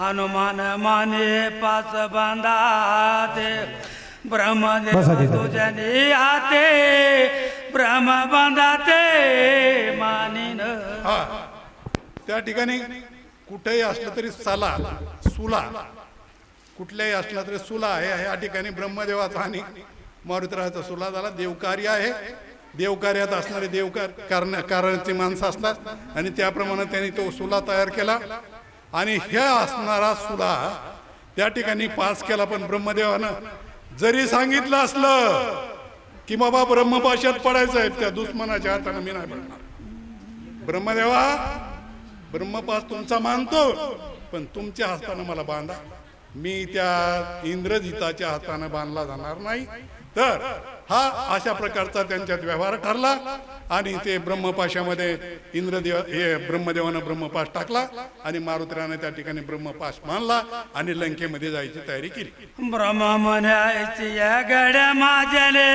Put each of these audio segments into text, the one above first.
हनुमान माने पाच बांधाते ब्रह्मदेव बसा तिथं. तुझ्याने हाते ब्रह्म बांधाते मानिन. हा. त्या ठिकाणी कुठेही असलं तरी सला सुला. कुठल्याही असला तरी सुला आहे या ठिकाणी ब्रह्मदेवाचा आणि मारुतराचा सुला झाला. देवकार्य आहे. देवकार्यात असणारे देवकार कारण कारणाची माणसं असतात. आणि त्याप्रमाणे त्यांनी तो सुला तयार केला. आणि हे असणारा सुद्धा त्या ठिकाणी पास केला पण ब्रह्मदेवानं. जरी सांगितलं असलं की बाबा ब्रह्मपाशात पडायचं आहे त्या दुश्मनाच्या हाताने मी नाही पडणार. ब्रह्मदेवा ब्रह्मपास तुमचा मानतो पण तुमच्या हातानं मला बांधा. मी त्या इंद्रजिताच्या हातानं बांधला जाणार नाही. तर हा अशा प्रकारचा त्यांच्यात व्यवहार ठरला आणि ते ब्रह्मपाशामध्ये इंद्रदेव हे ब्रह्मदेवानं ब्रह्मपाश टाकला आणि मारुतीरानं त्या ठिकाणी ब्रह्मपाश मानला आणि लंकेमध्ये जायची तयारी केली. ब्रह्म म्हणायची गड्या माझ्याने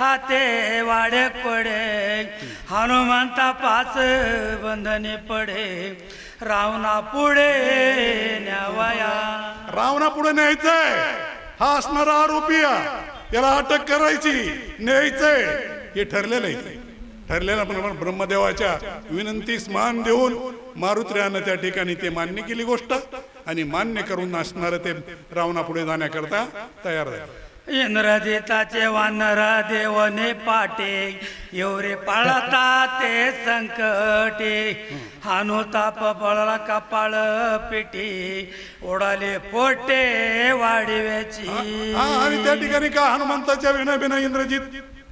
हाते वाडे पडे. हनुमंता पाच बंधने पडे. रावणा पुढे न्यावया. रावणा पुढे न्यायचंय. हा असणारा आरोपी. त्याला अटक करायची. न्यायचंय. हे ठरलेलं आहे. ठरलेलं पण ब्रह्मदेवाच्या विनंतीस मान देऊन मारुत्र्यानं त्या ठिकाणी ते मान्य केली गोष्ट आणि मान्य करून असणारं ते रावणापुढे जाण्याकरता तयार झालं इंद्रजिताचे वानर देवने पाटे एवढे पाळता ते संकटे. हानुताप पळला कपाळ पिटी ओढाले पोटे वाढीवेची आणि त्या ठिकाणी का हनुमंताच्या विना बिना इंद्रजित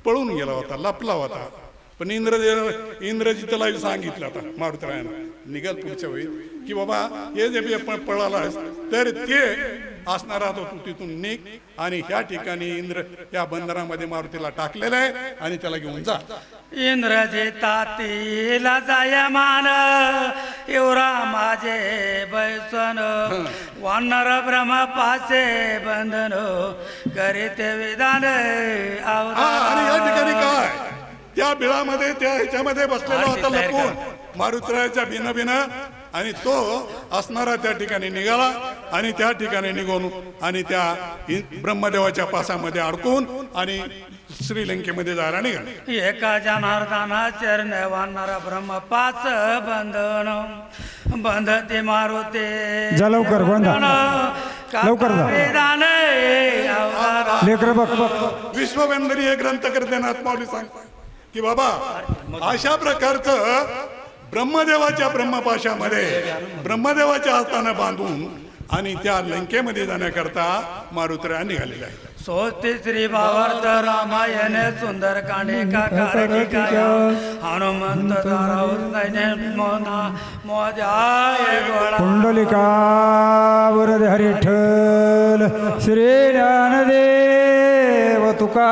पळून गेला होता लपला होता. पण इंद्रदेव इंद्रजितला सांगितलं आता मारुतरायानं. निघाल पुढच्या वेळी की बाबा हे जे पळालास तर ते असणारा तो तू तिथून निघ आणि ह्या ठिकाणी इंद्र या बंदरामध्ये मारुतीला टाकलेलं आहे आणि त्याला घेऊन जा. इंद्रजितातीला जाय मान एवढा माझे बैसन. वानर ब्रह्म पासे बंधन करीते विधान हा, बिळामध्ये त्या ह्याच्यामध्ये बसलेला होता लपून. मारुतरायाच्या बिन बिन आणि तो असणारा त्या ठिकाणी निघाला आणि त्या ठिकाणी निघून आणि त्या ब्रह्मदेवाच्या पासामध्ये अडकून आणि श्रीलंकेमध्ये जायला निघाले. एका जनार्दना चरण वानर ब्रह्म पाच बंधन बंधते मारुते. लवकर. लवकर लेकर बघ विश्वबंधनी हे ग्रंथकर्ते नाथमाऊली सांगतात की बाबा अशा प्रकारचं ब्रह्मदेवाच्या ब्रह्मपाशामध्ये ब्रह्मदेवाच्या हाताने बांधून आणि त्या लंकेमध्ये जाण्याकरता मारुतऱ्या निघालेल्या आहेत. सोस्ती श्री भावार्थ रामायण सुंदर कांडे का कारकिकाय हनुमंत मोना कुंडलिका वरद हरिठल श्री ज्ञानदेव तुका